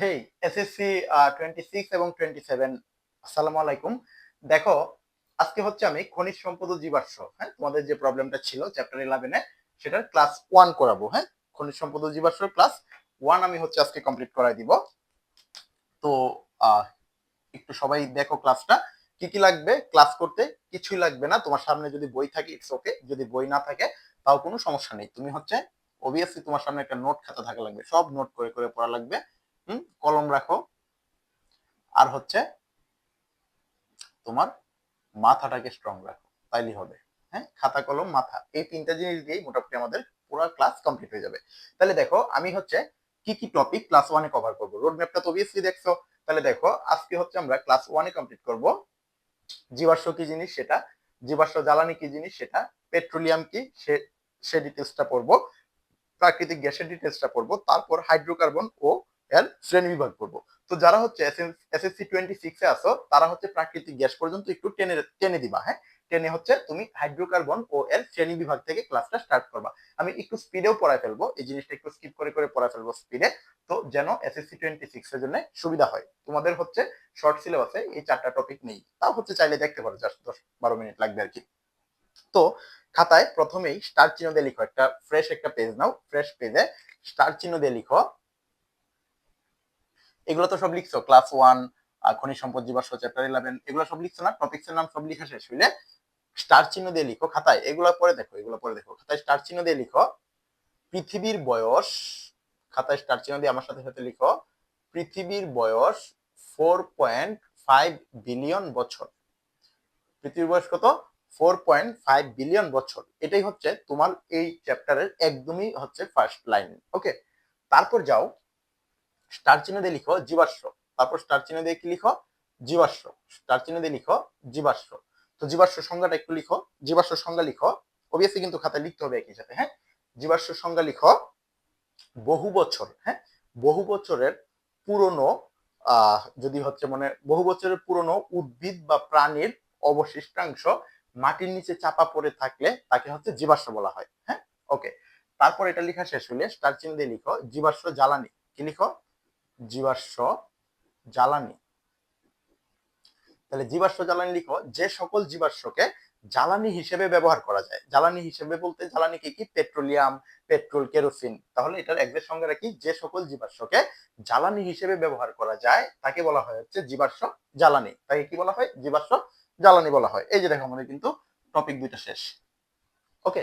হেই SSC twenty six এবং twenty seven আসসালামু আলাইকুম। দেখো, আজকে হচ্ছে আমি খনিজ সম্পদ জীবাশ্ম হ্যাঁ তোমাদের যে প্রবলেমটা ছিল চ্যাপ্টার ইলেভেনে সেটার ক্লাস ওয়ান করাবো হ্যাঁ? খনিজ সম্পদ জীবাশ্ম ক্লাস ওয়ান আমি হচ্ছে আজকে কমপ্লিট করাই দিব। তো একটু সবাই দেখো ক্লাসটা কি কি লাগবে ক্লাস করতে কিছুই লাগবে না, তোমার সামনে যদি বই থাকে ইটস ওকে যদি বই না থাকে, তাও কোনো সমস্যা নেই। তুমি হচ্ছে অবভিয়াসলি তোমার সামনে একটা নোট খাতা থাকা লাগবে, সব নোট করে করে পড়া লাগবে। কলম রাখো। আর হচ্ছে তোমার মাথাটাকে স্ট্রং রাখো, তাইলে হবে। হ্যাঁ খাতা, কলম, মাথা, এই তিনটা জিনিস দিয়েই মোটামুটি আমাদের পুরো ক্লাস কমপ্লিট হয়ে যাবে। তাহলে দেখো, আমি হচ্ছে কি কি টপিক ক্লাস ওয়ানে কভার করব? রোড ম্যাপটা তো অবভিয়াসলি দেখছ। তাহলে দেখো, আজকে হচ্ছে আমরা ক্লাস ওয়ানে কমপ্লিট করব। জীবাশ্ম কি জিনিস সেটা, জীবাশ্ম জ্বালানি কি জিনিস সেটা পেট্রোলিয়াম কি সে সে ডিটেলসটা পড়ব, প্রাকৃতিক গ্যাসের ডিটেলসটা পড়ব, তারপর হাইড্রোকার্বন ও এর শ্রেণি বিভাগ করব। তো যারা হচ্ছে এসএসসি টোয়েন্টি সিক্সে আসো তারা হচ্ছে প্রাকৃতিক গ্যাস পর্যন্ত একটু টেনে টেনে দিবা হ্যাঁ? টেনে হচ্ছে তুমি হাইড্রোকার্বন ও এর শ্রেণি বিভাগ থেকে ক্লাসটা স্টার্ট করবা। আমি একটু স্পিডেও পড়ায় ফেলব, এই জিনিসটা একটু স্কিপ করে করে পড়ায় ফেলব স্পিডে তো যেন এসএসসি টোয়েন্টি সিক্স এর জন্য সুবিধা হয়। তোমাদের হচ্ছে শর্ট সিলেবাসে এই চারটা টপিক নেই। তাও হচ্ছে চাইলে দেখতে পারো জাস্ট দশ, বারো মিনিট লাগবে আর কি। তো খাতায় প্রথমেই স্টার চিহ্ন দিয়ে লিখো একটা ফ্রেশ একটা পেজ নাও ফ্রেশ পেজে স্টার চিহ্ন দিয়ে লিখো এগুলো তো সব লিখছো ক্লাস ওয়ান খনিজ সম্পদ, জীবাশ্ম চ্যাপ্টার ইলেভেন এগুলো সব লিখছো না? টপিক্স এর নাম সব লিখা শেষ হইলে স্টার চিহ্ন দিয়ে লিখো খাতায়। এগুলো পরে দেখো, এগুলো পরে দেখো। খাতায় স্টার চিহ্ন দিয়ে লিখো, পৃথিবীর বয়স, খাতায় স্টার চিহ্ন দিয়ে আমার সাথে সাথে লিখো, পৃথিবীর বয়স ফোর পয়েন্ট ফাইভ বিলিয়ন বছর। পৃথিবীর বয়স কত? ফোর পয়েন্ট ফাইভ বিলিয়ন বছর। এটাই হচ্ছে তোমার এই চ্যাপ্টারের একদমই হচ্ছে ফার্স্ট লাইন ওকে তারপর যাও স্টার চিহ্ন দিয়ে লিখো জীবাশ্ম। তারপর স্টার চিহ্ন দিয়ে কি লিখো? জীবাশ্ম। স্টার চিহ্ন দিয়ে লিখো জীবাশ্ম। তো জীবাশ্ম সংজ্ঞাটা একটু লিখো। জীবাশ্ম সংজ্ঞা লিখো। অবভিয়াসলি কিন্তু খাতায় লিখতে হবে একই সাথে হ্যাঁ? জীবাশ্ম সংজ্ঞা লিখো বহু বছর হ্যাঁ? বহু বছরের পুরনো যদি হচ্ছে মানে বহু বছরের পুরনো উদ্ভিদ বা প্রাণীর অবশিষ্টাংশ মাটির নিচে চাপা পড়ে থাকলে তাকে হচ্ছে জীবাশ্ম বলা হয় হ্যাঁ? ওকে তারপর এটা লেখা শেষ হলে স্টার চিহ্ন দিয়ে লিখো জীবাশ্ম জ্বালানি। কি লিখো? জীবাশ্ম জ্বালানি। তাহলে জীবাশ্ম জ্বালানি লিখো, যে সকল জীবাশ্মকে জ্বালানি হিসেবে ব্যবহার করা যায়। জ্বালানি হিসেবে বলতে জ্বালানি কি কি? Petroleum, petrol, kerosene. তাহলে এটার একদের সঙ্গে রাখি, যে সকল জীবাশ্মকে জ্বালানি হিসেবে ব্যবহার করা যায়, তাকে বলা হয় হচ্ছে জীবাশ্ম জ্বালানি। তাকে কি বলা হয়? জীবাশ্ম জ্বালানি বলা হয়। এই যে দেখো, আমাদের কিন্তু টপিক দুইটা শেষ। ওকে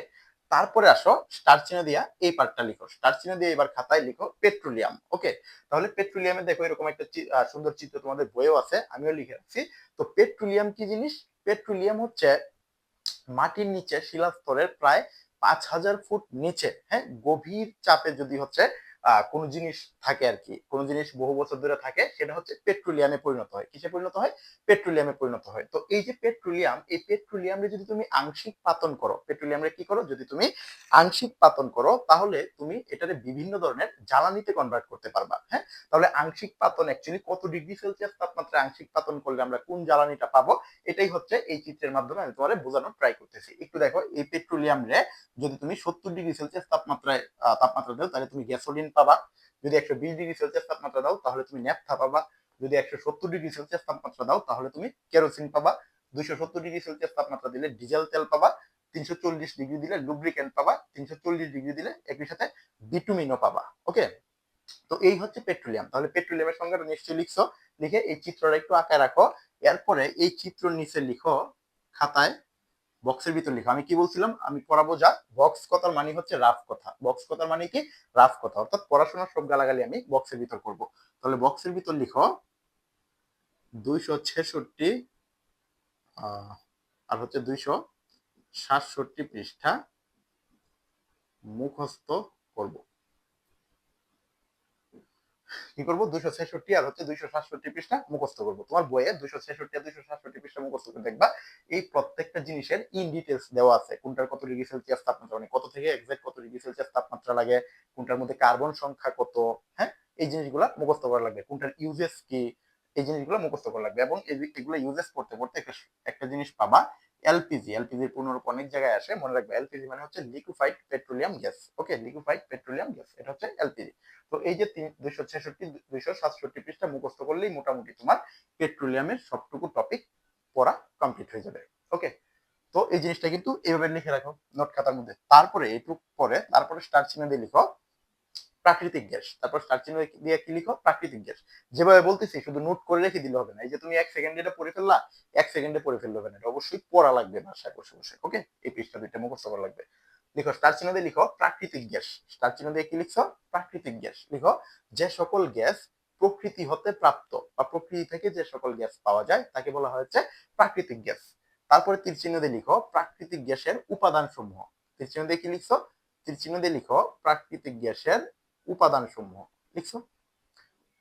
তারপরে আসো স্টার চিহ্ন দিয়া এই পার্টটা লিখো। স্টার চিহ্ন দিয়ে এবার খাতায় লিখো পেট্রোলিয়াম ওকে তাহলে পেট্রোলিয়ামে দেখো এরকম একটা সুন্দর চিত্র তোমাদের বইও আছে, আমিও লিখে রাখছি। তো পেট্রোলিয়াম কি জিনিস? পেট্রোলিয়াম হচ্ছে মাটির নিচে, শিলাস্তরের প্রায় পাঁচ হাজার ফুট নিচে হ্যাঁ? গভীর চাপে যদি হচ্ছে কোনো জিনিস থাকে আর কি, কোনো জিনিস বহু বছর ধরে থাকে, সেটা হচ্ছে পেট্রোলিয়ামে পরিণত হয়। কিসে পরিণত হয়? পেট্রোলিয়ামে পরিণত হয়। তো এই যে পেট্রোলিয়াম, এই পেট্রোলিয়ামে যদি তুমি আংশিক পাতন করো পেট্রোলিয়ামে কি করো? যদি তুমি আংশিক পাতন করো, তাহলে তুমি এটারে বিভিন্ন ধরনের জ্বালানিতে কনভার্ট করতে পারবা হ্যাঁ? তাহলে আংশিক পাতন অ্যাকচুয়ালি কত ডিগ্রি সেলসিয়াস তাপমাত্রায় আংশিক পাতন করলে আমরা কোন জ্বালানিটা পাবো? এটাই হচ্ছে এই চিত্রের মাধ্যমে আমি তোমার বোঝানোর ট্রাই করতেছি। একটু দেখো, এই পেট্রোলিয়াম রে যদি তুমি সত্তর ডিগ্রি সেলসিয়াস তাপমাত্রায় তাপমাত্রা দাও, তাহলে তুমি গ্যাসোলিন পাবা। যদি একশো বিশ ডিগ্রি সেলসিয়াস তাপমাত্রা দাও, তাহলে তুমি ন্যাপথা পাবা। যদি একশো সত্তর ডিগ্রি সেলসিয়াস তাপমাত্রা দাও, তাহলে তুমি কেরোসিন পাবা। দুইশো সত্তর ডিগ্রি সেলসিয়াস তাপমাত্রা দিলে ডিজেল তেল পাবা। তিনশো চল্লিশ ডিগ্রি দিলে লুব্রিকেন্ট পাবা। তিনশো চল্লিশ ডিগ্রি দিলে একই সাথে বিটুমিনও পাবা। ওকে তো এই হচ্ছে পেট্রোলিয়াম তাহলে পেট্রোলিয়ামের সংজ্ঞাটা নিশ্চয়ই লিখছো। লিখে এই চিত্রটা একটু আঁকায় রাখো। এরপরে এই চিত্র নিচে লিখো খাতায়। বক্সের ভিতর লিখো। আমি কি বলছিলাম? আমি পড়াবো যা? বক্স কথার মানে হচ্ছে রাফ কথা। বক্স কথার মানে কি? রাফ কথা। অর্থাৎ পড়াশোনার সব গালাগালি আমি বক্সের ভিতর করব। তাহলে বক্সের ভিতর লিখো। দুইশো ছেষট্টি আর হচ্ছে দুইশো সাতষট্টি পৃষ্ঠা মুখস্থ করব। কি করব? দুইশো ছেষট্টি আর হচ্ছে দুইশো সাতষট্টি পৃষ্ঠা মুখস্থ করব। তোমার বইয়ে দুইশো ছেষট্টি আর দুইশো সাতষট্টি পৃষ্ঠা মুখস্থ করে দেখবা, এই প্রত্যেকটা জিনিসের ইন ডিটেলস দেওয়া আছে। কোনটার কত ডিগ্রি সেলসিয়াস তাপমাত্রা মানে কত থেকে এক্সাক্ট কত ডিগ্রি সেলসিয়াস তাপমাত্রা লাগে, কোনটার মধ্যে কার্বন সংখ্যা কত হ্যাঁ? এই জিনিসগুলো মুখস্থ করা লাগবে। কোনটার ইউজেস কি, এই জিনিসগুলো মুখস্থ করা লাগবে। এবং এগুলো ইউজেস করতে করতে একটা জিনিস পাবা এলপিজি এলপিজির পূর্ণরূপ অনেক জায়গায় আসে, মনে রাখবে এলপিজি মানে হচ্ছে liquefied petroleum gas okay liquefied petroleum gas এটা হচ্ছে এলপিজি। তো এই যে দুইশো ছেষট্টি, দুইশো সাতষট্টি পৃষ্ঠা মুখস্থ করলেই মোটামুটি তোমার পেট্রোলিয়ামের সবটুকু টপিক পড়া কমপ্লিট হয়ে যাবে ওকে তো এই জিনিসটা কিন্তু এইভাবে লিখে রাখো নোট খাতার মধ্যে। তারপরে এইটুক পরে, তারপরে স্টার চিহ্ন দিয়ে লিখো প্রাকৃতিক গ্যাস। তারপর স্টার চিহ্ন দিয়ে কি লিখো? প্রাকৃতিক গ্যাস। যেভাবে বলতেছি, শুধু নোট করে রেখে দিলে হবে না। এই যে তুমি এক সেকেন্ডে এটা পড়ে ফেললা, এক সেকেন্ডে পড়ে ফেললে হবে না। এটা অবশ্যই পড়া লাগবে বাসায় বসে বসে। ওকে এই পৃষ্ঠা দুইটা মুখস্থ করা লাগবে। লিখো স্টার চিহ্ন দিয়ে লিখো, প্রাকৃতিক গ্যাস। স্টার চিহ্ন দিয়ে কি লিখছো? প্রাকৃতিক গ্যাস। লিখো, যে সকল গ্যাস প্রকৃতি হতে প্রাপ্ত বা প্রকৃতি থেকে যে সকল গ্যাস পাওয়া যায়, তাকে বলা হয়েছে প্রাকৃতিক গ্যাস। তারপরে তীর চিহ্ন দিয়ে লিখো, প্রাকৃতিক গ্যাসের উপাদান সমূহ তীর চিহ্ন দিয়ে কি লিখছো? তীর চিহ্ন দিয়ে লিখো, প্রাকৃতিক গ্যাসের উপাদান সমূহ লিখছো?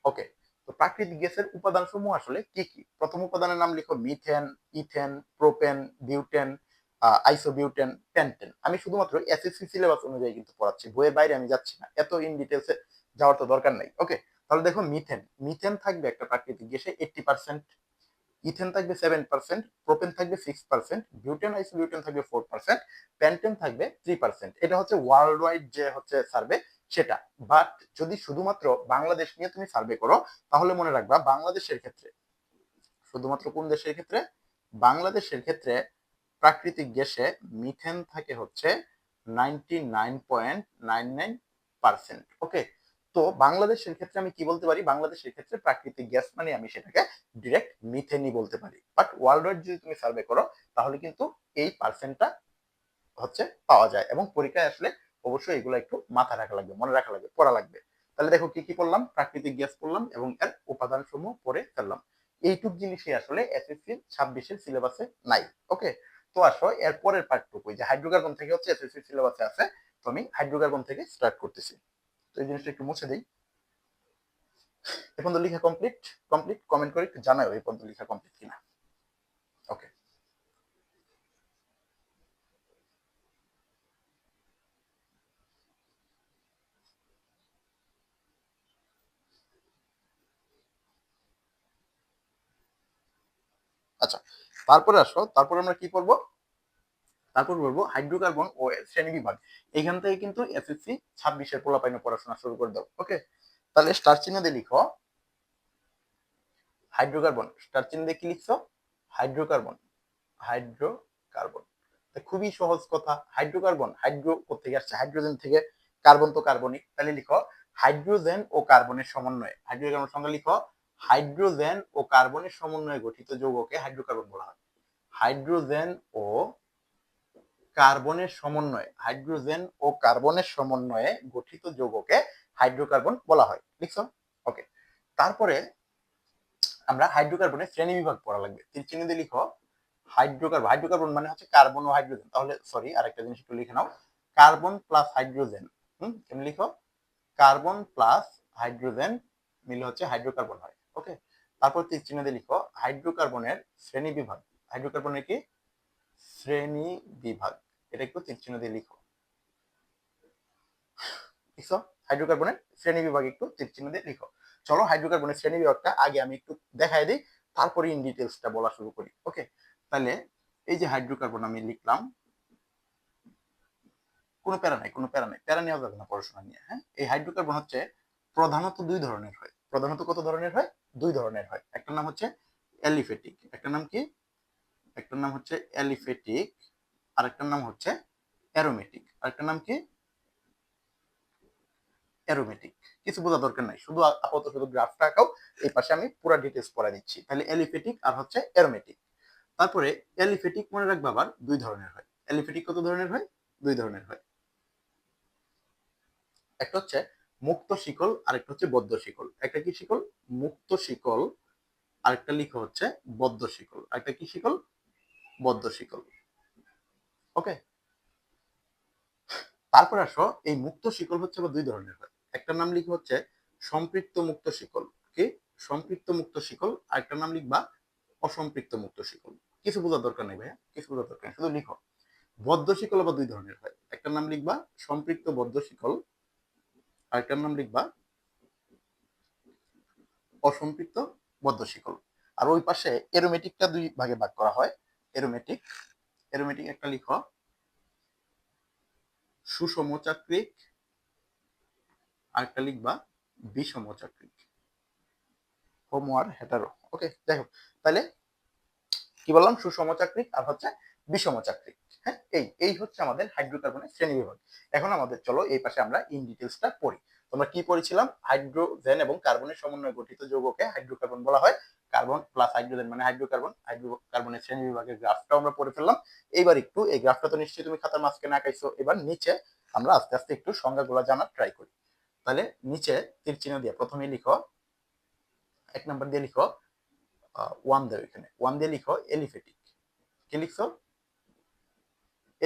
ওকে তো প্রাকৃতিক গ্যাসের উপাদান সমূহ আসলে কি কি? প্রথম উপাদানের নাম লিখো methane ethane propane butane isobutane pentane আমি শুধুমাত্র এসএসসি সিলেবাস অনুযায়ী কিন্তু পড়াচ্ছি, বইয়ের বাইরে আমি যাচ্ছি না, এত ইন ডিটেলসে যাওয়ার তো দরকার নাই। ওকে তাহলে দেখো মিথেন মিথেন থাকবে একটা প্রাকৃতিক গ্যাসে এইটটি পার্সেন্ট ইথেন থাকবে সেভেন পার্সেন্ট প্রোপেন থাকবে সিক্স পার্সেন্ট বিউটেন আইসোবিউটেন থাকবে ফোর পার্সেন্ট প্যান্টেন থাকবে থ্রি পার্সেন্ট এটা হচ্ছে ওয়ার্ল্ড ওয়াইড যে হচ্ছে সার্ভে সেটা। বাট যদি শুধুমাত্র বাংলাদেশ নিয়ে তুমি সার্ভে করো তাহলে মনে রাখবা বাংলাদেশের ক্ষেত্রে শুধুমাত্র কোন দেশের ক্ষেত্রে? বাংলাদেশের ক্ষেত্রে প্রাকৃতিক গ্যাসে মিথেন থাকে হচ্ছে ninety nine point nine nine percent okay তো বাংলাদেশের ক্ষেত্রে আমি কি বলতে পারি? বাংলাদেশের ক্ষেত্রে প্রাকৃতিক গ্যাস মানে আমি সেটাকে ডিরেক্ট মিথেনই বলতে পারি। বাট ওয়ার্ল্ড ওয়াইড যদি তুমি সার্ভে করো তাহলে কিন্তু এই পার্সেন্টটা হচ্ছে পাওয়া যায় এবং পরীক্ষায় আসলে অবশ্যই এগুলো একটু মাথা রাখা লাগবে, মনে রাখা লাগবে, পড়া লাগবে। তাহলে দেখো কি কি পড়লাম? প্রাকৃতিক গ্যাস পড়লাম এবং এর উপাদান সমূহ পড়ে ফেললাম। এইটুক জিনিসই আসলে এসএসসি ছাব্বিশের সিলেবাসে নাই ওকে তো আসো, এর পরের পার্টটুকু যে হাইড্রোকার্বন থেকে হচ্ছে এসএসসি সিলেবাসে আছে, তো আমি হাইড্রোকার্বন থেকে স্টার্ট করতেছি। তো এই জিনিসটা একটু মুছে দিই। এখন তো লেখা কমপ্লিট কমপ্লিট কমেন্ট করে একটু জানাও এই পর্যন্ত লেখা কমপ্লিট কিনা ওকে আচ্ছা তারপরে আসো, তারপরে আমরা কি করব? তারপর বলব হাইড্রোকার্বন ও শ্রেণি বিভাগ। এখান থেকে কিন্তু এসএসসি ছাব্বিশের পোলাপাইনে পড়াশোনা শুরু করে দাও ওকে তাহলে স্টার চিহ্ন দিয়ে লিখো। হাইড্রোকার্বন স্টার চিহ্ন দিয়ে কি লিখছো? Hydrocarbon hydrocarbon. খুবই সহজ কথা। হাইড্রোকার্বন, হাইড্রো থেকে আসছে? হাইড্রোজেন থেকে। কার্বন তো কার্বনিক। তাহলে লিখো হাইড্রোজেন ও কার্বনের সমন্বয়ে। হাইড্রোকার্বন সংখ্যা লিখো। হাইড্রোজেন ও কার্বনের সমন্বয়ে গঠিত যৌগকে হাইড্রোকার্বন বলা হয়। হাইড্রোজেন ও কার্বনের সমন্বয়ে, হাইড্রোজেন ও কার্বনের সমন্বয়ে গঠিত যৌগকে হাইড্রোকার্বন বলা হয়। লিখছো? ওকে। তারপরে আমরা হাইড্রোকার্বনের শ্রেণি বিভাগ পড়া লাগবে। চিহ্ন দিয়ে লিখো, হাইড্রোকার্বন হাইড্রোকার্বন মানে হচ্ছে কার্বন ও হাইড্রোজেন। তাহলে সরি আরেকটা জিনিস একটু লিখে নাও। কার্বন প্লাস হাইড্রোজেন, হুম কেমন লিখো? কার্বন প্লাস হাইড্রোজেন মিলে হচ্ছে হাইড্রোকার্বন হয়। ওকে? তারপর তীর চিহ্ন দিয়ে লিখো? হাইড্রোকার্বনের শ্রেণি বিভাগ। হাইড্রোকার্বনের কি? শ্রেণি বিভাগ। এটা একটু তীর চিহ্ন দিয়ে লিখো। লিখছো? হাইড্রোকার্বনের শ্রেণি বিভাগ একটু তীর চিহ্ন দিয়ে লিখো। চলো হাইড্রোকার্বনের শ্রেণি বিভাগটা আগে আমি একটু দেখাই দিই, তারপরে ইন ডিটেলসটা বলা শুরু করি, ওকে? তাহলে এই যে হাইড্রোকার্বন আমি লিখলাম, কোনো প্যারা নাই, কোনো প্যারা নাই। প্যারা নেওয়া যাবে না পড়াশোনা নিয়ে হ্যাঁ? এই হাইড্রোকার্বন হচ্ছে প্রধানত দুই ধরনের হয়। প্রধানত কত ধরনের হয়? দুই ধরনের হয়। একটা নাম হচ্ছে এলিফেটিক একটা নাম কি? একটার নাম হচ্ছে এলিফেটিক আরেকটার নাম হচ্ছে অ্যারোমেটিক, আরেকটার নাম কি? অ্যারোমেটিক। কিছু বোঝা দরকার নাই, শুধু আপাতত শুধু গ্রাফটা আঁকাও, এই পাশে আমি পুরো ডিটেলস পড়া দিচ্ছি তাহলে এলিফেটিক আর হচ্ছে অ্যারোমেটিক। তারপরে এলিফেটিক মনে রাখবে আবার দুই ধরনের হয়। এলিফেটিক কত ধরনের হয়? দুই ধরনের হয়। একটা হচ্ছে মুক্ত শিকল, আরেকটা হচ্ছে বদ্ধ শিকল। একটা কি শিকল? মুক্ত শিকল, আরেকটা লিখো হচ্ছে বদ্ধ শিকল। আরেকটা কি শিকল? বদ্ধ শিকল। ওকে? তারপর আসো, এই মুক্ত শিকল হচ্ছে আবার দুই ধরনের হয়। একটা নাম লিখো হচ্ছে সম্পৃক্ত মুক্ত শিকল। কি? সম্পৃক্ত মুক্ত শিকল আরেকটা নাম লিখবা অসম্পৃক্ত মুক্ত শিকল। কিছু বোঝার দরকার নেই ভাইয়া, কিছু বোঝার দরকার নেই, শুধু লিখো। বদ্ধ শিকল আবার দুই ধরনের হয়। একটা নাম লিখবা সম্পৃক্ত বদ্ধ শিকল আরেকটার নাম লিখবা অসম্পৃক্ত বদ্ধ শিকল আর ওই পাশে এরোমেটিকটা দুই ভাগে ভাগ করা হয়। এরোমেটিক এরোমেটিক একটা লিখো। সুষম চাকরিক আরেকটা লিখবা হোমো আর হেটারো ওকে যাই হোক। তাহলে কি বললাম? সুষমচাক্রিক আর হচ্ছে বিষম চাকরিক হ্যাঁ এই এই হচ্ছে আমাদের হাইড্রোকার্বনের শ্রেণি বিভাগ। এখন আমাদের চলো এই পাশে আমরা ইন ডিটেলসটা পড়ি। তোমরা কি পড়েছিলাম? হাইড্রোজেন এবং কার্বনের সমন্বয়ে গঠিত যৌগকে হাইড্রোকার্বন বলা হয়। কার্বন প্লাস হাইড্রোজেন মানে হাইড্রোকার্বন হাইড্রোকার্বনের শ্রেণি বিভাগের গ্রাফটাও আমরা পড়ে ফেললাম। এইবার একটু এই গ্রাফটা তো নিশ্চয়ই তুমি খাতার মাঝখানে আঁকাইছো। এবার নিচে আমরা আস্তে আস্তে একটু সংজ্ঞাগুলো জানার ট্রাই করি। তাহলে নিচে তীর চিহ্ন দিয়ে প্রথমে লিখো। এক নম্বর দিয়ে লিখো ওয়ান দেও এখানে। ওয়ান দিয়ে লিখো এলিফেটিক কি লিখছো?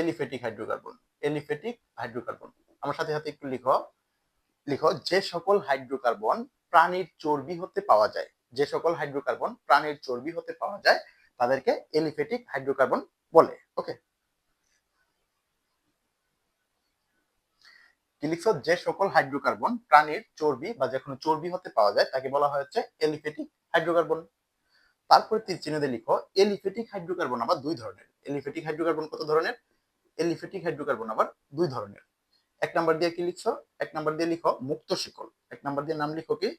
এলিফেটিক হাইড্রোকার্বন এলিফেটিক হাইড্রোকার্বন আমার সাথে সাথে একটু লিখো। লিখো, যে সকল হাইড্রোকার্বন প্রাণীর চর্বি হতে পাওয়া যায়, যে সকল হাইড্রোকার্বন প্রাণীর চর্বি হতে পাওয়া যায়, তাদেরকে এলিফেটিক হাইড্রোকার্বন বলে ওকে যে সকল হাইড্রোকার্বন প্রাণীর চর্বি বা যে কোনো চর্বি হতে পাওয়া যায়, তাকে বলা হয় হচ্ছে এলিফেটিক হাইড্রোকার্বন তারপরে তীর চিহ্ন দিয়ে লিখো। এলিফেটিক হাইড্রোকার্বন আবার দুই ধরনের। এলিফেটিক হাইড্রোকার্বন কত ধরনের? এলিফেটিক হাইড্রোকার্বন আবার দুই ধরনের। এক নাম্বার দিয়ে কি লিখছো? এক নাম্বার দিয়ে লিখো মুক্ত শিকল। এক নাম্বার দিয়ে নাম লিখো কি?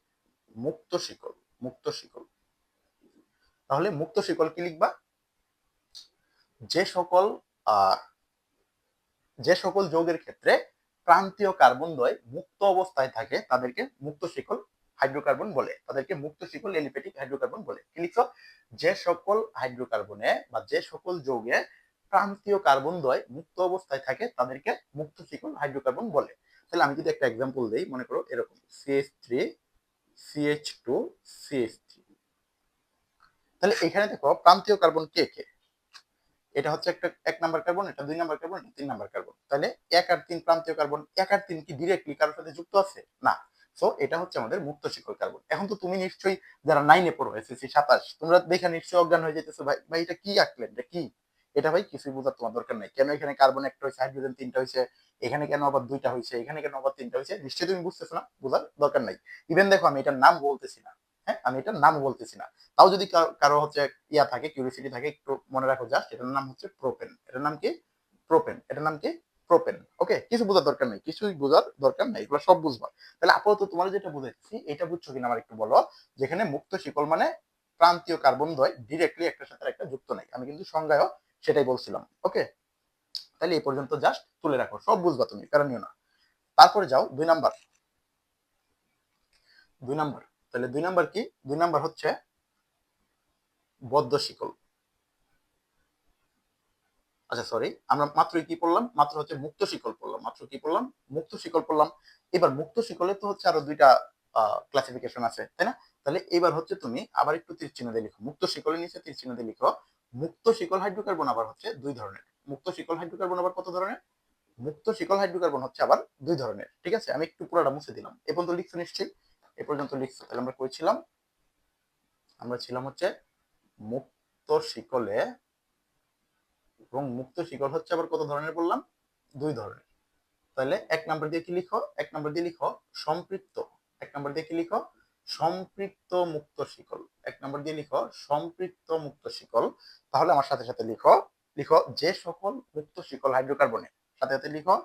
মুক্ত শিকল মুক্ত শিকল। তাহলে মুক্ত শিকল কি লিখবা? যে সকল যে সকল যৌগের ক্ষেত্রে প্রান্তীয় কার্বন দ্বয় মুক্ত অবস্থায় থাকে, তাদেরকে মুক্ত শিকল হাইড্রোকার্বন বলে। তাদেরকে মুক্ত শিকল এলিফেটিক হাইড্রোকার্বন বলে। কি লিখছো? যে সকল হাইড্রোকার্বনে বা যে সকল যৌগে প্রান্তীয় কার্বন দ্বয় মুক্ত অবস্থায় থাকে, তাদেরকে মুক্ত শিকল হাইড্রোকার্বন বলে। তাহলে আমি যদি একটা এক্সাম্পল দেই, মনে করো এরকম CH three CH two CH three তাহলে এখানে দেখো প্রান্তীয় কার্বন কে কে? এটা হচ্ছে একটা এক নাম্বার কার্বন, এটা দুই নাম্বার কার্বন, এটা তিন নাম্বার কার্বন। তাহলে এক আর তিন প্রান্তীয় কার্বন, এক আর তিন কি ডিরেক্টলি কারোর সাথে যুক্ত আছে? না। সো এটা হচ্ছে আমাদের মুক্ত শিকল কার্বন। এখন তো তুমি নিশ্চয়ই যারা নাইনে পড়ো এসএসসি সাতাশ, তোমরা দেখে নিশ্চয়ই অজ্ঞান হয়ে যেতেছো। ভাই ভাই, এটা কি আঁকলেন এটা কি? এটা ভাই কিছুই বোঝার তোমার দরকার নেই। কেন এখানে কার্বন একটা হয়েছে হাইড্রোজেন তিনটা হয়েছে এখানে কেন আবার দুইটা হয়েছে এখানে কেন আবার তিনটা হয়েছে নিশ্চয়ই তুমি বুঝতেছো না, বোঝার দরকার নাই। ইভেন দেখো আমি এটার নাম বলতেছি না হ্যাঁ? আমি এটার নাম বলতেছি না। তাও যদি কারও হচ্ছে ইয়া থাকে কিউরিসিটি থাকে, একটু মনে রাখো জাস্ট এটার নাম হচ্ছে প্রোপেন এটার নাম কি? প্রোপেন এটার নাম কি? প্রোপেন ওকে কিছু বোঝার দরকার নেই, কিছুই বোঝার দরকার নেই, এগুলো সব বুঝবা। তাহলে আপাতত তোমার যেটা বুঝাচ্ছি এটা বুঝছ কিনা আমার একটু বলো, যেখানে মুক্ত শিকল মানে প্রান্তীয় কার্বন দ্বয় ডিরেক্টলি একটার সাথে একটা যুক্ত নাই। আমি কিন্তু সংজ্ঞায়ও সেটাই বলছিলাম। ওকে তাহলে এই পর্যন্ত জাস্ট তুলে রাখো, সব বুঝবা তুমি, কারণ না। তারপরে যাও, দুই নাম্বার। দুই নাম্বার। তাহলে দুই নাম্বার কি? দুই নাম্বার হচ্ছে বদ্ধ শিকল। আচ্ছা সরি আমরা মাত্র কি পড়লাম? মাত্র হচ্ছে মুক্ত শিকল পড়লাম, মাত্র কি পড়লাম? মুক্ত শিকল পড়লাম। এবার মুক্ত শিকলে তো হচ্ছে আরও দুইটা ক্লাসিফিকেশন আছে, তাই না? তাহলে এবার হচ্ছে তুমি আবার একটু তীর চিহ্ন দিয়ে লিখো। মুক্ত শিকলের নিচে তীর চিহ্ন দিয়ে লিখো মুক্ত শিকল হাইড্রোকার্বন আবার হচ্ছে দুই ধরনের। মুক্ত শিকল হাইড্রোকার্বন আবার কত ধরনের? মুক্ত শিকল হাইড্রোকার্বন হচ্ছে আবার দুই ধরনের, ঠিক আছে? আমি একটু পুরোটা মুছে দিলাম। এ পর্যন্ত লিখছো নিশ্চয়ই? এ পর্যন্ত লিখছো, তাহলে আমরা কইছিলাম, আমরা ছিলাম হচ্ছে মুক্ত শিকলে, এবং মুক্ত শিকল হচ্ছে আবার কত ধরনের বললাম? দুই ধরনের। তাহলে এক নাম্বার দিয়ে কি লিখো? এক নাম্বার দিয়ে লিখো, সম্পৃক্ত। এক নাম্বার দিয়ে কি লিখো? সম্পৃক্ত মুক্ত শিকল। এক নম্বর দিয়ে লিখো, সম্পৃক্ত মুক্ত শিকল। তাহলে আমার সাথে সাথে লিখো লিখো যে সকল মুক্ত শিকল হাইড্রোকার্বনে। সাথে সাথে লিখো,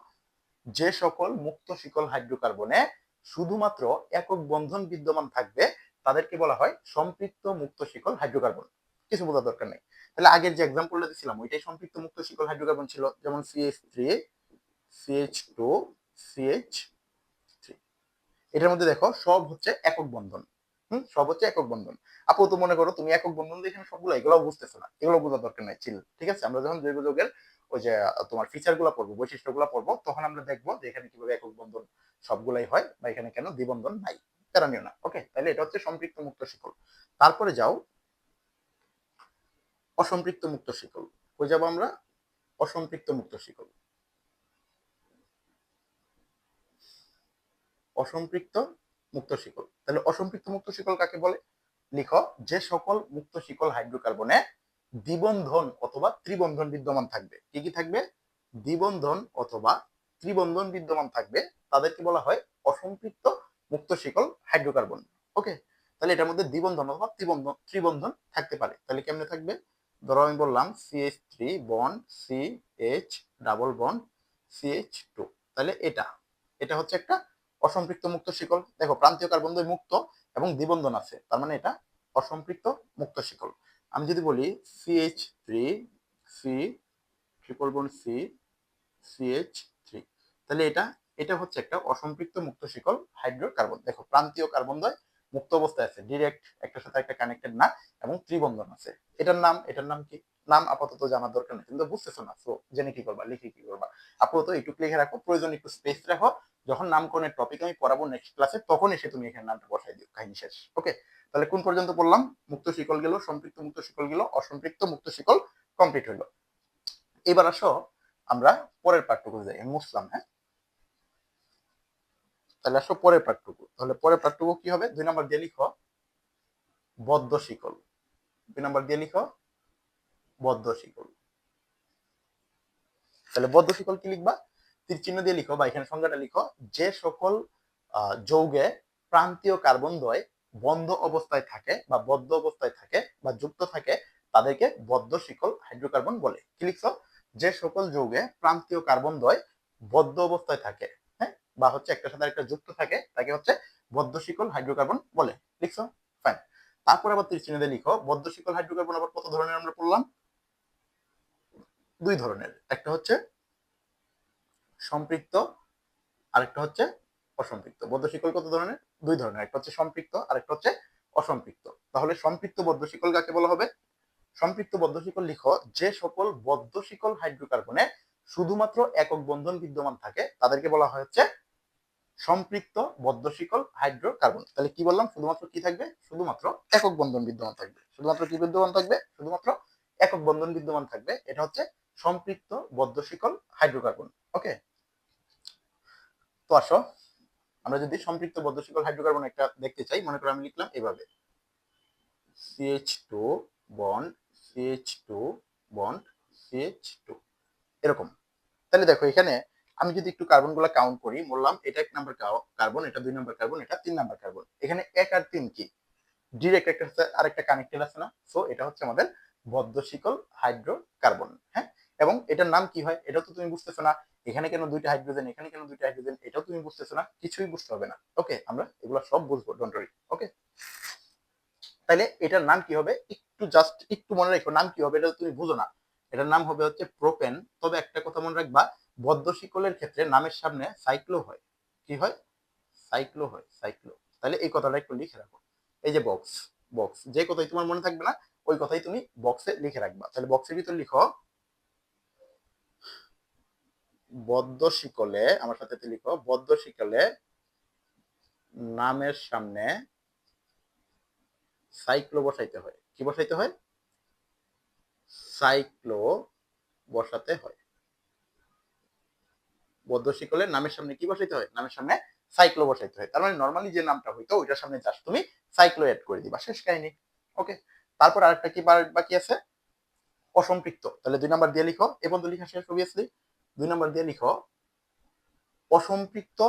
যে সকল মুক্ত শিকল হাইড্রোকার্বনে শুধুমাত্র একক বন্ধন বিদ্যমান থাকবে, তাদেরকে বলা হয় সম্পৃক্ত মুক্ত শিকল হাইড্রোকার্বন। কিছু বোঝার দরকার নেই। তাহলে আগের যে এক্সাম্পলটা দিয়েছিলাম ওইটাই সম্পৃক্ত মুক্ত শিকল হাইড্রোকার্বন ছিল, যেমন CH three CH two CH এটার মধ্যে দেখো সব হচ্ছে একক বন্ধন। হুম? সব হচ্ছে একক বন্ধন। আপু, তো মনে করো তুমি একক বন্ধন দিয়ে এখানে সবগুলো এগুলো বুঝতেছো না। এগুলো বোঝার দরকার নাই চিল ঠিক আছে? আমরা যখন জৈব যৌগের ওই যে তোমার ফিচারগুলো পড়ব, বৈশিষ্ট্যগুলো পড়ব, তখন আমরা দেখব যে এখানে কীভাবে একক বন্ধন সবগুলাই হয় বা এখানে কেন দ্বিবন্ধন নাই। প্যারানিও না ওকে তাহলে এটা হচ্ছে সম্পৃক্ত মুক্ত শিকল। তারপরে যাও, অসম্পৃক্ত মুক্ত শিকল। কই যাব আমরা? অসম্পৃক্ত মুক্ত শিকল। অসম্পৃক্ত মুক্ত শিকল। তাহলে অসম্পৃক্ত মুক্ত শিকল কাকে বলে? লিখো, যে সকল মুক্ত শিকল হাইড্রোকার্বনে দ্বিবন্ধন অথবা ত্রিবন্ধন বিদ্যমান থাকবে। কি কি থাকবে? দ্বিবন্ধন অথবা ত্রিবন্ধন বিদ্যমান থাকবে। তাদেরকে বলা হয় অসম্পৃক্ত মুক্ত শিকল হাইড্রোকার্বন। ওকে? তাহলে এটার মধ্যে দ্বিবন্ধন অথবা ত্রিবন্ধন ত্রিবন্ধন থাকতে পারে। তাহলে কেমনে থাকবে? ধরো আমি বললাম CH three bond C H double bond CH two তাহলে এটা এটা হচ্ছে একটা অসম্পৃক্ত মুক্ত শিকল। দেখো, প্রান্তীয় কার্বন দ্বয় মুক্ত এবং দ্বিবন্ধন আছে। তার মানে এটা অসম্পৃক্ত মুক্ত শিকল। আমি যদি বলি CH three C triple bond C CH three তাহলে এটা এটা হচ্ছে একটা অসম্পৃক্ত মুক্ত শিকল, হাইড্রোকার্বন। দেখো, প্রান্তীয় কার্বন দ্বয় মুক্ত অবস্থায় আছে ডিরেক্ট একটার সাথে একটা কানেক্টেড না এবং ত্রিবন্ধন আছে। এটার নাম এটার নাম কি? নাম আপাতত জানার দরকার নেই। কিন্তু বুঝতেছো না তো জেনে কি করবা, লিখে কি করবা? আপাতত একটু লিখে রাখো, প্রয়োজন একটু স্পেস রাখো যখন নামকরণের টপিক আমি পড়াবো নেক্সট ক্লাসে তখন এসে তুমি এখানে নামটা বসাই দিও, কাহিনী শেষ। ওকে তাহলে কোন পর্যন্ত পড়লাম? মুক্ত শিকল গেল, সম্পৃক্ত মুক্ত শিকল গেল, অসম্পৃক্ত মুক্ত শিকল কমপ্লিট হইল। এবার আসো, আমরা পরের পাঠটুকু যাই। মুসলাম হ্যাঁ? তাহলে আসো পরের পাঠটুকু। তাহলে পরের পাঠটুকু কি হবে? দুই নম্বর দিয়ে লিখো, বদ্ধ শিকল। দুই নম্বর দিয়ে লিখো, বদ্ধ শিকল। তাহলে বদ্ধ শিকল কি লিখবা? তীর চিহ্ন দিয়ে লিখো বা এখানে সংজ্ঞাটা লিখো, যে সকল যৌগে প্রান্তীয় কার্বন দ্বয় বন্ধ অবস্থায় থাকে বা বদ্ধ অবস্থায় থাকে বা যুক্ত থাকে, তাদেরকে বদ্ধ শিকল হাইড্রোকার্বন বলে। কি লিখছো? যে সকল যৌগে প্রান্তীয় কার্বন দ্বয় বদ্ধ অবস্থায় থাকে হ্যাঁ বা হচ্ছে একটা সাথে একটা যুক্ত থাকে, তাকে হচ্ছে বদ্ধ শিকল হাইড্রোকার্বন বলে। লিখছো? ফাইন তারপর আবার তীর চিহ্ন দিয়ে লিখো, বদ্ধ শিকল হাইড্রোকার্বন আবার কত ধরনের আমরা পড়লাম? দুই ধরনের। একটা হচ্ছে সম্পৃক্ত, আরেকটা হচ্ছে অসম্পৃক্ত। বদ্ধ শিকল কত ধরনের? দুই ধরনের। একটা হচ্ছে সম্পৃক্ত, আরেকটা হচ্ছে অসম্পৃক্ত। তাহলে সম্পৃক্ত বদ্ধ শিকল কাকে বলা হবে? সম্পৃক্ত বদ্ধ শিকল লিখো, যে সকল বদ্ধ শিকল হাইড্রোকার্বনে শুধুমাত্র একক বন্ধন বিদ্যমান থাকে, তাদেরকে বলা হয় হচ্ছে সম্পৃক্ত বদ্ধ শিকল হাইড্রোকার্বন। তাহলে কি বললাম? শুধুমাত্র কি থাকবে? শুধুমাত্র একক বন্ধন বিদ্যমান থাকবে। শুধুমাত্র কি বিদ্যমান থাকবে? শুধুমাত্র একক বন্ধন বিদ্যমান থাকবে। এটা হচ্ছে সম্পৃক্ত বদ্ধ শিকল হাইড্রোকার্বন। ওকে? তো আসো, আমরা যদি সম্পৃক্ত বদ্ধ হাইড্রোকার্বন একটা দেখতে চাই, মনে করো আমি লিখলাম এভাবে। CH two bond CH two bond CH two এরকম। তাহলে দেখো এখানে আমি যদি একটু কার্বনগুলা কাউন্ট করি, বললাম এটা এক নাম্বার কার্বন, এটা দুই নাম্বার কার্বন, এটা তিন নাম্বার কার্বন। এখানে এক আর তিন কি? ডিরেক্ট একটা হচ্ছে আর একটা কানেক্টেড আছে না? সো এটা হচ্ছে আমাদের বদ্ধ শিকল হাইড্রোকার্বন হ্যাঁ? এবং এটার নাম কি হয়? এটা তো তুমি বুঝতেছো না। এখানে কেন দুইটা হাইড্রোজেন এখানে কেন দুইটা হাইড্রোজেন এটাও তুমি বুঝতেছো না, কিছুই বুঝতে হবে না। ওকে আমরা এগুলো সব বুঝব ডোন্ট ওয়ারি ওকে তাহলে এটার নাম কি হবে? একটু জাস্ট একটু মনে রাখো, নাম কি হবে? এটা তুমি বুঝো না। এটার নাম হবে হচ্ছে প্রোপেন তবে একটা কথা মনে রাখবা, বদ্ধ শিকলের ক্ষেত্রে নামের সামনে সাইক্লো হয়। কি হয়? সাইক্লো হয় সাইক্লো তাহলে এই কথাটা একটু লিখে রাখো। এই যে বক্স বক্স যে কথাই তোমার মনে থাকবে না, ওই কথাই তুমি বক্সে লিখে রাখবা। তাহলে বক্সের ভিতর লিখো বদ্ধ শিকলে, আমার সাথে লিখো, বদ্ধ শিকলে নামের সামনে সাইক্লো বসাইতে হয়। কি বসাইতে হয়? সাইক্লো বসাতে হয়। বদ্ধ শিকলের নামের সামনে কি বসাইতে হয়? নামের সামনে সাইক্লো বসাইতে হয়। তার মানে নর্মালি যে নামটা হইতো, ওইটার সামনে জাস্ট তুমি সাইক্লো এড করে দিবা। শেষ কাহিনী। ওকে তারপর আরেকটা কি বাকি আছে? অসম্পৃক্ত। তাহলে দুই নাম্বার দিয়ে লিখো। এ পর্যন্ত লিখা শেষ অবভিয়াসলি দুই নাম্বার দিয়ে লিখো অসম্পৃক্ত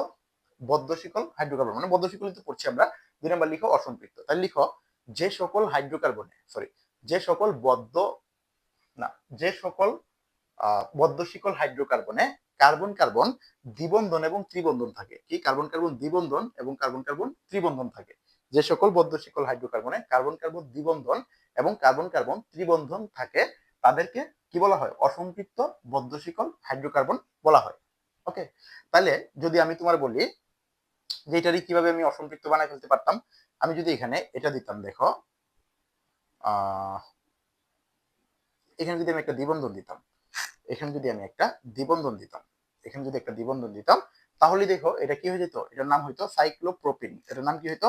বদ্ধ শিকল হাইড্রোকার্বন মানে বদ্ধ শিকল তো পড়ছি আমরা দুই নাম্বার লিখো অসম্পৃক্ত। তাহলে লিখো যে সকল হাইড্রোকার্বনে সরি যে সকল বদ্ধ না যে সকল আহ, বদ্ধ হাইড্রোকার্বনে কার্বন কার্বন দ্বিবন্ধন এবং ত্রিবন্ধন থাকে। কি? কার্বন কার্বন দ্বিবন্ধন এবং কার্বন কার্বন ত্রিবন্ধন থাকে। যে সকল বদ্ধ শিকল হাইড্রোকার্বনে কার্বন কার্বন দ্বিবন্ধন এবং কার্বন কার্বন ত্রিবন্ধন থাকে তাদেরকে কি বলা হয়? অসম্পৃক্ত বদ্ধ শিকল হাইড্রোকার্বন বলা হয়। ওকে? তাহলে যদি আমি তোমার বলি যে এটারই কীভাবে আমি অসম্পৃক্ত বানাই ফেলতে পারতাম, আমি যদি এখানে এটা দিতাম, দেখো এখানে যদি আমি একটা দ্বিবন্ধন দিতাম, এখানে যদি আমি একটা দ্বিবন্ধন দিতাম, এখানে যদি একটা দ্বিবন্ধন দিতাম, তাহলে দেখো এটা কি হয়ে যেত? এটার নাম হইতো সাইক্লোপ্রোপিন। এটার নাম কি হইতো?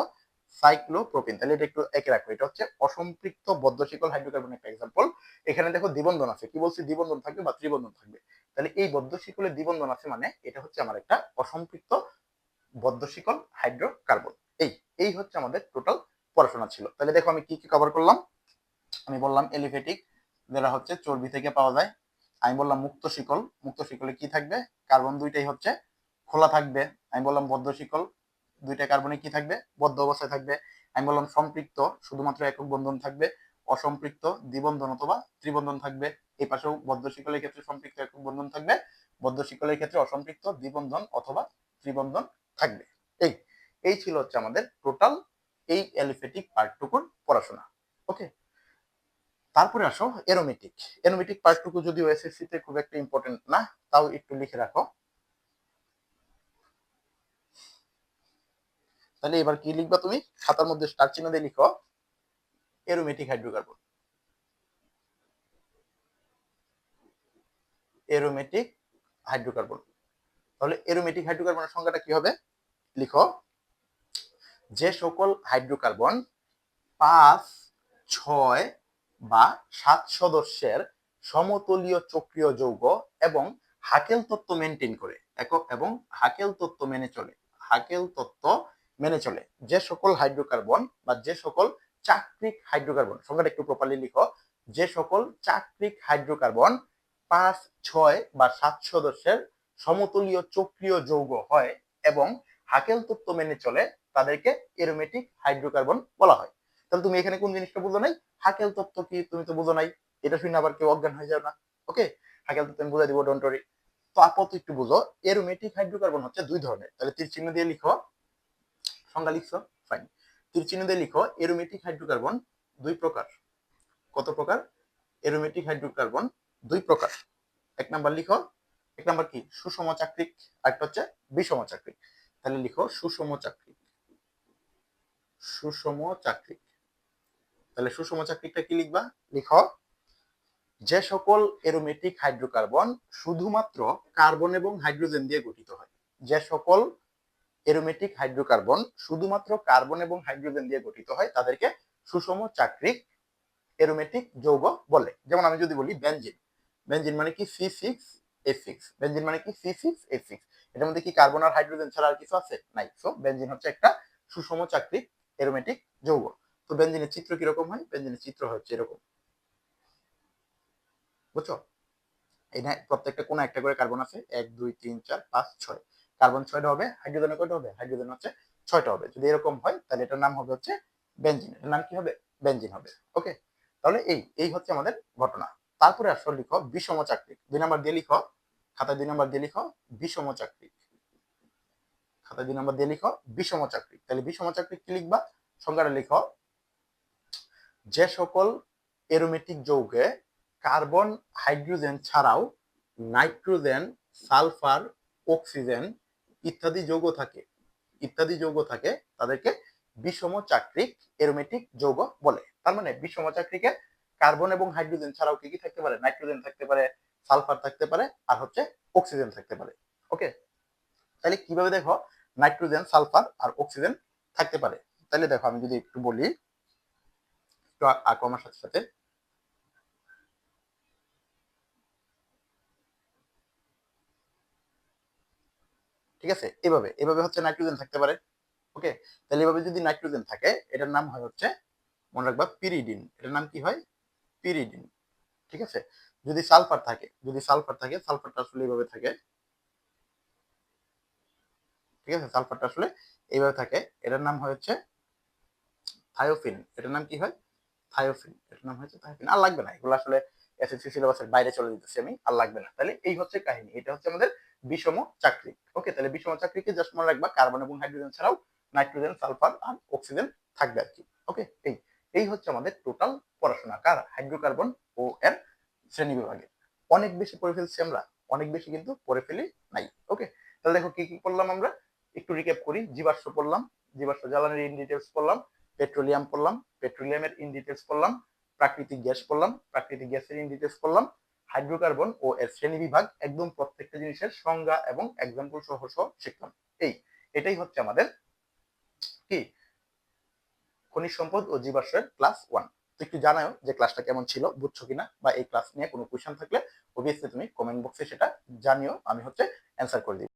সাইক্লোপ্রোপিন। তাহলে এটা একটু একে রাখো এটা হচ্ছে অসম্পৃক্ত বদ্ধশিকল হাইড্রোকার্বন একটা এক্সাম্পল এখানে দেখো দ্বিবন্ধন আছে। কি বলছি? দ্বিবন্ধন থাকবে বা ত্রিবন্ধন থাকবে। তাহলে এই বদ্ধশিকলে দ্বিবন্ধন আছে মানে এটা হচ্ছে আমার একটা অসম্পৃক্ত বদ্ধশিকল হাইড্রোকার্বন। এই এই হচ্ছে আমাদের টোটাল পড়াশোনা ছিল। তাহলে দেখো আমি কি কি কভার করলাম? আমি বললাম এলিফেটিক যেটা হচ্ছে চর্বি থেকে পাওয়া যায়। আমি বললাম মুক্ত শিকল মুক্ত শিকলে কি থাকবে? কার্বন দুইটাই হচ্ছে খোলা থাকবে। আমি বললাম বদ্ধ শিকল দুইটা কার্বনে কি থাকবে? বদ্ধ অবস্থায় থাকবে। আমি বললাম সম্পৃক্ত, শুধুমাত্র একক বন্ধন থাকবে। অসম্পৃক্ত, দ্বিবন্ধন অথবা ত্রিবন্ধন থাকবে। এই পাশেও বদ্ধ শিকলের ক্ষেত্রে সম্পৃক্ত একক বন্ধন থাকবে। বদ্ধ শিকলের ক্ষেত্রে অসম্পৃক্ত, দ্বিবন্ধন অথবা ত্রিবন্ধন থাকবে। এই এই ছিল হচ্ছে আমাদের টোটাল এই অ্যালিফেটিক পার্টটুকুর পড়াশোনা। ওকে তারপরে আসো এরোমেটিক এরোমেটিক পার্টটুকু যদিও এসএসসি তে খুব একটা ইম্পর্টেন্ট না, তাও একটু লিখে রাখো। তাহলে এবার কি লিখবা তুমি? খাতার মধ্যে স্টার চিহ্ন দিয়ে লিখো এরোমেটিক হাইড্রোকার্বন এরোমেটিক হাইড্রোকার্বন তাহলে এরোমেটিক হাইড্রোকার্বনের সংখ্যাটা কি হবে? লিখো, যে সকল হাইড্রোকার্বন পাঁচ, ছয় বা সাত সদস্যের সমতলীয় চক্রীয় যৌগ এবং হাকেল তত্ত্ব মেনটেন করে। এবং হাকেল তত্ত্ব মেনে চলে। হাকেল তত্ত্ব মেনে চলে। যে সকল হাইড্রোকার্বন বা যে সকল চাকরিক হাইড্রোকার্বন সংখ্যাটা একটু প্রপারলি লিখো। যে সকল চাকরিক হাইড্রোকার্বন পাঁচ, ছয় বা সাত সদস্যের সমতলীয় চক্রীয় যৌগ হয় এবং হাকেল তত্ত্ব মেনে চলে, তাদেরকে এরোমেটিক হাইড্রোকার্বন বলা হয়। তাহলে তুমি এখানে কোন জিনিসটা বুঝো নাই? হাকেল তত্ত্ব কি? তুমি তো বুঝো নাই। এটা শুনে আবার কেউ অজ্ঞান হয়ে যাও না। ওকে? হাকেল তত্ত্ব আমি বুঝাই দিব ডন্টরি তো আপাতত একটু বুঝো। এরোমেটিক হাইড্রোকার্বন হচ্ছে দুই ধরনের। তাহলে তীর চিহ্ন দিয়ে লিখো। সংজ্ঞা লিখছো? ফাইন তীর চিহ্ন দিয়ে লিখো এরোমেটিক হাইড্রোকার্বন দুই প্রকার। কত প্রকার? এরোমেটিক হাইড্রোকার্বন দুই প্রকার। এক নাম্বার লিখো, এক নাম্বার কি? সুষম চাকরিক, আরেকটা হচ্ছে বিষম চাকরিক। তাহলে লিখো সুষম চাকরিক। সুষম চাকরিক। তাহলে সুষম চাকরিকটা কি লিখবা? লিখো, যে সকল এরোমেটিক হাইড্রোকার্বন শুধুমাত্র কার্বন এবং হাইড্রোজেন দিয়ে গঠিত হয়। যে সকল এরোমেটিক হাইড্রোকার্বন শুধুমাত্র কার্বন এবং হাইড্রোজেন দিয়ে গঠিত হয়, তাদেরকে সুষম চাকরিক এরোমেটিক যৌগ বলে। যেমন আমি যদি বলি বেঞ্জিন বেনজিন মানে কি? C six F six benzene মানে কি? সি সিক্স এফ সিক্স এটার মধ্যে কি কার্বন আর হাইড্রোজেন ছাড়া আর কিছু আছে? নাই। সো বেনজিন হচ্ছে একটা সুষম চাকরিক এরোমেটিক যৌগ। তো বেঞ্জিনের চিত্র কীরকম হয়? বেঞ্জিনের চিত্র হচ্ছে এরকম। বুঝছ? এই প্রত্যেকটা কোনো একটা করে কার্বন আছে। এক, দুই, তিন, চার, পাঁচ, ছয়। কার্বন ছয়টা হবে হাইড্রোজেন কয়টা হবে? হাইড্রোজেন হচ্ছে ছয়টা হবে। যদি এরকম হয়, তাহলে এটার নাম হবে হচ্ছে বেঞ্জিন এটার নাম কি হবে? বেঞ্জিন হবে। ওকে তাহলে এই এই হচ্ছে আমাদের ঘটনা। তারপরে আসো, লিখো বিষম চাকরিক দুই নাম্বার দিয়ে লিখো, খাতায় দুই নাম্বার দিয়ে লিখো বিষম চাকরিক খাতায় দুই নাম্বার দিয়ে লিখো বিষম চাকরিক তাহলে বিষম চাকরিক কি লিখবা? সংজ্ঞাটা লিখো। যে সকল এরোমেটিক যৌগে কার্বন হাইড্রোজেন ছাড়াও নাইট্রোজেন সালফার অক্সিজেন ইত্যাদি যৌগ থাকে। ইত্যাদি যৌগ থাকে, তাদেরকে বিষম চাকরিক এরোমেটিক যৌগ বলে। তার মানে বিষম চাকরিকে কার্বন এবং হাইড্রোজেন ছাড়াও কি কি থাকতে পারে? নাইট্রোজেন থাকতে পারে সালফার থাকতে পারে, আর হচ্ছে অক্সিজেন থাকতে পারে। ওকে তাহলে কীভাবে দেখো নাইট্রোজেন সালফার আর অক্সিজেন থাকতে পারে? তাহলে দেখো আমি যদি একটু বলি আমার সাথে সাথে। ঠিক আছে? এভাবে এভাবে হচ্ছে নাইট্রোজেন থাকতে পারে। ওকে? তাহলে এভাবে যদি নাইট্রোজেন থাকে, এটার নাম হয় হচ্ছে, মনে রাখবা পিরিডিন। এটার নাম কি হয়? পিরিডিন। ঠিক আছে? যদি সালফার থাকে, যদি সালফার থাকে, সালফারটা আসলে এইভাবে থাকে। ঠিক আছে? সালফারটা আসলে এইভাবে থাকে। এটার নাম হয় হচ্ছে থায়োফিন এটার নাম কি হয়? থায়োফিন এটার নাম হচ্ছে থায়োফিন আর লাগবে না। এগুলো আসলে এসএসসি সিলেবাসের বাইরে চলে যেতেছি আমি। আর লাগবে না। তাহলে এই হচ্ছে কাহিনী। এটা হচ্ছে আমাদের বিষম চাকরি। ওকে তাহলে বিষম চাকরিকে জাস্ট মনে রাখবা কার্বন এবং হাইড্রোজেন ছাড়াও নাইট্রোজেন সালফার আর অক্সিজেন থাকবে আর কি ওকে এই এই হচ্ছে আমাদের টোটাল পড়াশোনা। কার? হাইড্রোকার্বন ও এর শ্রেণি বিভাগে অনেক বেশি পড়ে ফেলছি আমরা, অনেক বেশি কিন্তু পড়ে ফেলি নাই। ওকে তাহলে দেখো কি কি পড়লাম আমরা? একটু রিক্যাপ করি। জীবাশ্ম পড়লাম, জীবাশ্ম জ্বালানির ইন ডিটেলস পড়লাম পেট্রোলিয়াম পড়লাম পেট্রোলিয়ামের ইন ডিটেলস পড়লাম, প্রাকৃতিক গ্যাস পড়লাম, প্রাকৃতিক গ্যাসের ইন ডিটেলস পড়লাম হাইড্রোকার্বন ও এর শ্রেণি বিভাগ একদম প্রত্যেকটা জিনিসের সংজ্ঞা এবং এক্সাম্পল সহ সহ শিখলাম। এই, এটাই হচ্ছে আমাদের কি? খনিজ সম্পদ ও জীবাশ্মের ক্লাস ওয়ান একটু জানাও যে ক্লাসটা কেমন ছিল, বুঝছ কিনা? বা এই ক্লাস নিয়ে কোনো কোয়েশন থাকলে অবভিয়াসলি তুমি কমেন্ট বক্সে সেটা জানিও, আমি হচ্ছে অ্যান্সার করে দিই